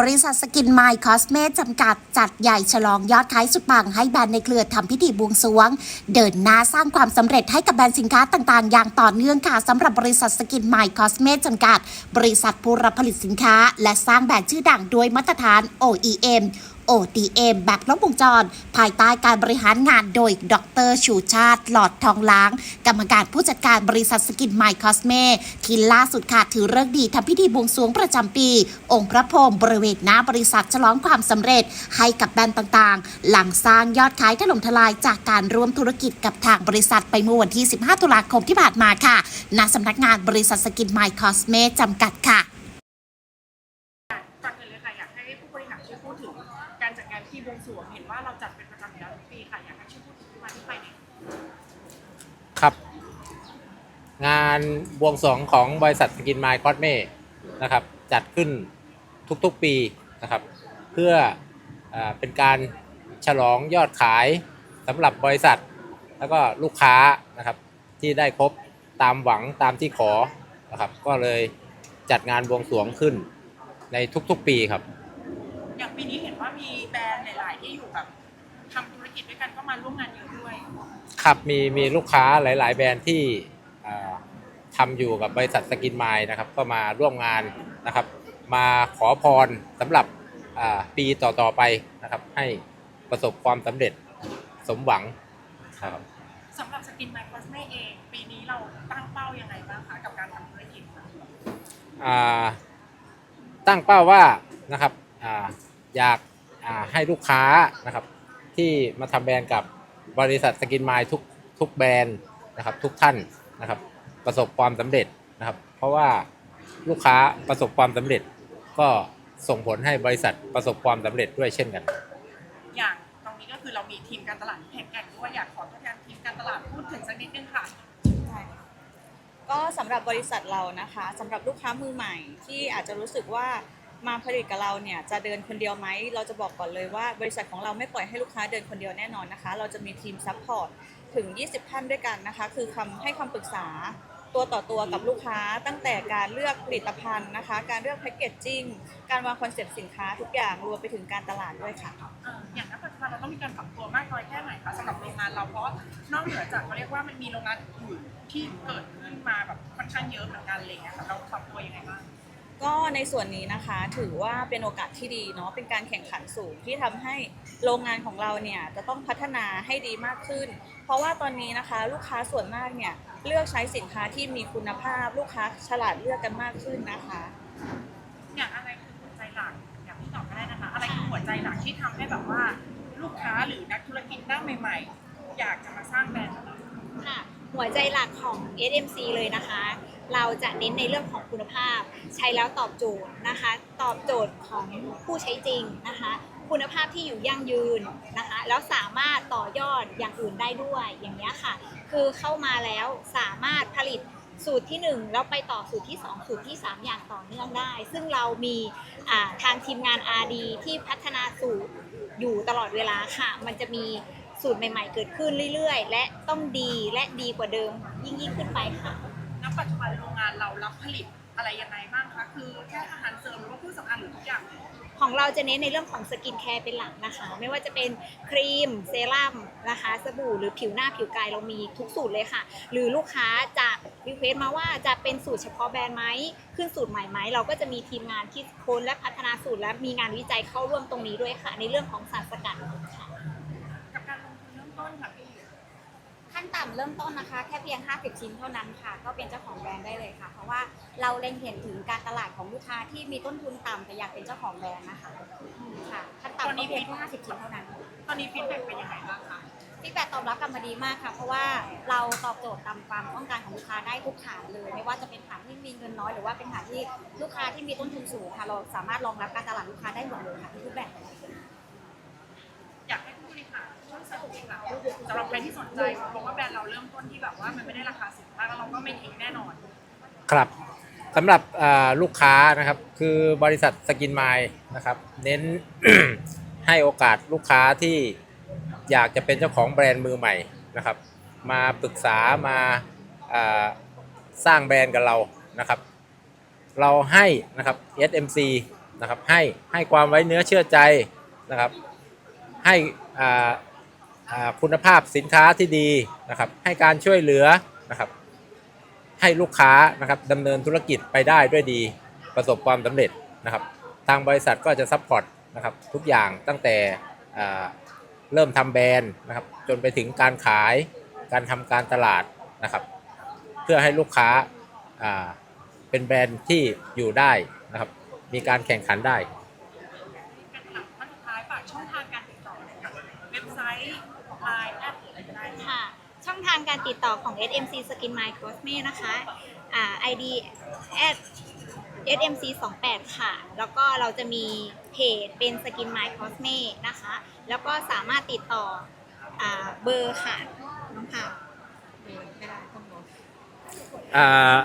บริษัทสกินไมล์คอสเมตจำกัด จัดใหญ่ฉลองยอดขายสุดปังให้แบรนด์ในเครือทำพิธีบวงสรวง เดินหน้าสร้างความสำเร็จให้กับแบรนด์สินค้าต่างๆ อย่างต่อเนื่องค่ะสำหรับบริษัทสกินไมล์คอสเมตจำกัด บริษัทผู้รับผลิตสินค้า และสร้างแบรนด์ชื่อดังด้วยมาตรฐาน OEM ODM แบบครบวงจร ภายใต้การบริหารงานโดย ดร ชูชาติ หลอดทองล้าง กรรมการผู้จัดการบริษัทสกินไมล์คอสเมที่ล่าสุดค่ะถือเลิกดีทำพิธีบวงสรวงประจำปี องค์พระพรหมบริเวณหน้าบริษัทฉลองความสำเร็จให้กับแบรนด์ต่างๆ หลังสร้างยอดขายถล่มทลายจากการร่วมธุรกิจกับทางบริษัทไปเมื่อวันที่ 15 ตุลาคมที่ผ่านมาค่ะณสำนักงานบริษัทสกินไมล์คอสเมจำกัดค่ะ ปีค่ะอยากให้ช่วยพูดถึงที่มาที่ไปหน่อยครับ งานบวงสรวงของบริษัทสกินไมล์คอสเม่นะครับ จัดขึ้นทุกๆปีนะครับ เพื่อเอเป็นการฉลองยอดขายสำหรับบริษัท แล้วก็ลูกค้านะครับ ที่ได้ครบตามหวังตามที่ขอนะครับ ก็เลยจัดงานบวงสรวงขึ้นในทุกๆปีครับ อย่างปีนี้เห็นว่ามีแบรนด์หลาย ๆ ที่อยู่แบบ กิจด้วยกันก็มาร่วมงานเยอะด้วย ครับมีมีลูกค้าหลาย ๆ แบรนด์ที่อ่าทำอยู่กับบริษัทสกินไมล์นะครับ ก็มาร่วมงานนะครับ มาขอพรสำหรับอ่าปีต่อ ๆ ไปนะครับ ให้ประสบความสำเร็จสมหวังครับ สำหรับสกินไมโครสเมเอง ปีนี้เราตั้งเป้ายังไงบ้างคะกับการทำธุรกิจค่ะอ่าตั้งเป้าว่านะครับอ่าอยากอ่าให้ลูกค้านะครับ ที่มาทำแบรนด์กับบริษัทสกินไมล์ทุกทุกแบรนด์นะครับทุกท่านนะครับประสบความสำเร็จนะครับ เพราะว่าลูกค้าประสบความสำเร็จ ก็ส่งผลให้บริษัทประสบความสำเร็จด้วยเช่นกัน อย่างตรงนี้ก็คือเรามีทีมการตลาดที่แข็งแกร่งด้วยอยากขอตัวแทนทีมการตลาดพูดถึงสักนิดนึงค่ะได้ค่ะก็สำหรับบริษัทเรานะคะสำหรับลูกค้ามือใหม่ที่อาจจะรู้สึกว่า มาผลิตกับเราเนี่ยจะเดินคนเดียวไหมเราจะบอกก่อนเลยว่าบริษัทของเราไม่ปล่อยให้ลูกค้าเดินคนเดียวแน่นอนนะคะ เราจะมีทีมซัพพอร์ตถึง 20 ท่านด้วยกันนะคะ คือคำให้คำปรึกษาตัวต่อตัวกับลูกค้าตั้งแต่การเลือกผลิตภัณฑ์นะคะ การเลือกแพคเกจจิ้งการวางคอนเซ็ปต์สินค้าทุกอย่างรวมไปถึงการตลาดด้วยค่ะอย่างณปัจจุบันเราต้องมีการปรับตัวมากน้อยแค่ไหนคะสำหรับโรงงานเราเพราะนอกเหนือจากเขาเรียกว่ามันมีโรงงานอื่นที่เกิดขึ้นมาแบบค่อนข้างเยอะเหมือนกันอะไรอย่างเลยค่ะเราปรับตัวยังไงบ้าง ก็ในส่วนนี้นะคะถือว่าเป็นโอกาสที่ดีเนาะเป็นการแข่งขันสูงที่ทำให้โรงงานของเราเนี่ยจะต้องพัฒนาให้ดีมากขึ้น เพราะว่าตอนนี้นะคะลูกค้าส่วนมากเนี่ยเลือกใช้สินค้าที่มีคุณภาพ ลูกค้าฉลาดเลือกกันมากขึ้นนะคะอย่างอะไรคือหัวใจหลักอย่างที่ตอบก็ได้นะคะอะไรคือหัวใจหลักที่ทำให้แบบว่า ลูกค้าหรือนักธุรกิจหน้าใหม่ ๆ อยากจะมาสร้างแบรนด์ของเราค่ะหัวใจหลักของ SMC เลยนะคะ เราจะเน้นในเรื่องของคุณภาพ ใช้แล้วตอบโจทย์นะคะ ตอบโจทย์ของผู้ใช้จริงนะคะ คุณภาพที่อยู่ยั่งยืนนะคะ แล้วสามารถต่อยอดอย่างอื่นได้ด้วยอย่างนี้ค่ะ คือเข้ามาแล้วสามารถผลิตสูตรที่ 1 แล้วไปต่อสูตรที่ 2 สูตรที่ 3 อย่างต่อเนื่องได้ ซึ่งเรามีทางทีมงาน RD ที่พัฒนาสูตรอยู่ตลอดเวลาค่ะ มันจะมีสูตรใหม่ ๆ เกิดขึ้นเรื่อย ๆ และต้องดีและดีกว่าเดิมยิ่งยิ่งๆขึ้นไปค่ะ ณปัจจุบันโรงงานเรารับผลิตอะไรยังไงบ้างคะ คือแค่อาหารเสริมหรือว่าเครื่องสำอางหรือทุกอย่างเลยของเราจะเน้นในเรื่องของสกินแคร์เป็นหลักนะคะ ไม่ว่าจะเป็นครีมเซรั่มนะคะสบู่หรือผิวหน้าผิวกายเรามีทุกสูตรเลยค่ะ หรือลูกค้าจะรีเควสมาว่าจะเป็นสูตรเฉพาะแบรนด์ไหมขึ้นสูตรใหม่ไหมเราก็จะมีทีมงานที่ค้นและพัฒนาสูตรและมีงานวิจัยเข้าร่วมตรงนี้ด้วยค่ะ ในเรื่องของสารสกัดค่ะ กับการลงทุนเริ่มต้นค่ะพี่ขั้ นต่ำเริ่มต้นนะคะ แค่เพียง 50 ชิ้นเท่านั้นค่ะ ก็เป็นเจ้าของแบรนด์ได้เลยค่ะ เพราะว่าเราเล็งเห็นถึงการตลาดของลูกค้าที่มีต้นทุนต่ำแต่อยากเป็นเจ้าของแบรนด์นะคะค่ะขั้นต่ำก็เพียงแค่50 ชิ้นเท่านั้นตอนนี้ฟีดแบ็กเป็นยังไงบ้างคะฟีดแบ็กตอบรับกลับมาดีมากค่ะ เพราะว่าเราตอบโจทย์ตามความต้องการของลูกค้าได้ทุกฐานเลย ไม่ว่าจะเป็นฐานที่มีเงินน้อยหรือว่าเป็นฐานที่ลูกค้าที่มีต้นทุนสูงค่ะ เราสามารถรองรับการตลาดลูกค้าได้หมดเลยค่ะทุกแบบ อยากให้ผู้บริหาร ช่วยสรุปค่ะสำหรับใครที่สนใจเพราะว่าแบรนด์เราเริ่มต้นที่แบบว่ามันไม่ได้ราคาสูงมากแล้วเราก็ไม่ทิ้งแน่นอน ครับสำหรับลูกค้านะครับคือบริษัทสกินไมล์นะครับ เน้นให้โอกาสลูกค้าที่อยากจะเป็นเจ้าของแบรนด์มือใหม่นะครับ มาปรึกษามาาสร้างแบรนด์กับเรานะครับ เราให้นะครับ SMC นะครับให้ให้ความไว้เนื้อเชื่อใจนะครับ ให้อ่า คุณภาพสินค้าที่ดีนะครับ ให้การช่วยเหลือนะครับ ให้ลูกค้านะครับดำเนินธุรกิจไปได้ด้วยดีประสบความสำเร็จนะครับ ทางบริษัทก็จะซัพพอร์ตนะครับทุกอย่างตั้งแต่เริ่มทำแบรนด์นะครับจนไปถึงการขายการทำการตลาดนะครับ เพื่อให้ลูกค้าเป็นแบรนด์ที่อยู่ได้นะครับ มีการแข่งขันได้ ทางการติดต่อของ SMC Skin My Cosme นะคะอ่า ID at SMC 28ค่ะ แล้วก็เราจะมีเพจเป็น Skin My Cosme นะคะ แล้วก็สามารถติดต่ออ่าเบอร์ค่ะ น้องค่ะเบอร์ไม่ได้ต้องบอกอ่า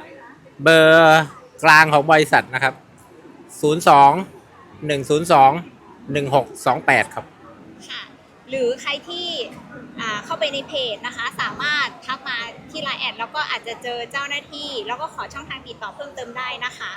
เบอร์กลางของบริษัทนะครับ 02 102 1628 ครับ หรือใครที่เข้าไปในเพจนะคะ สามารถทักมาที่ไลน์แอดแล้วก็อาจจะเจอเจ้าหน้าที่ แล้วก็ขอช่องทางติดต่อเพิ่มเติมได้นะคะ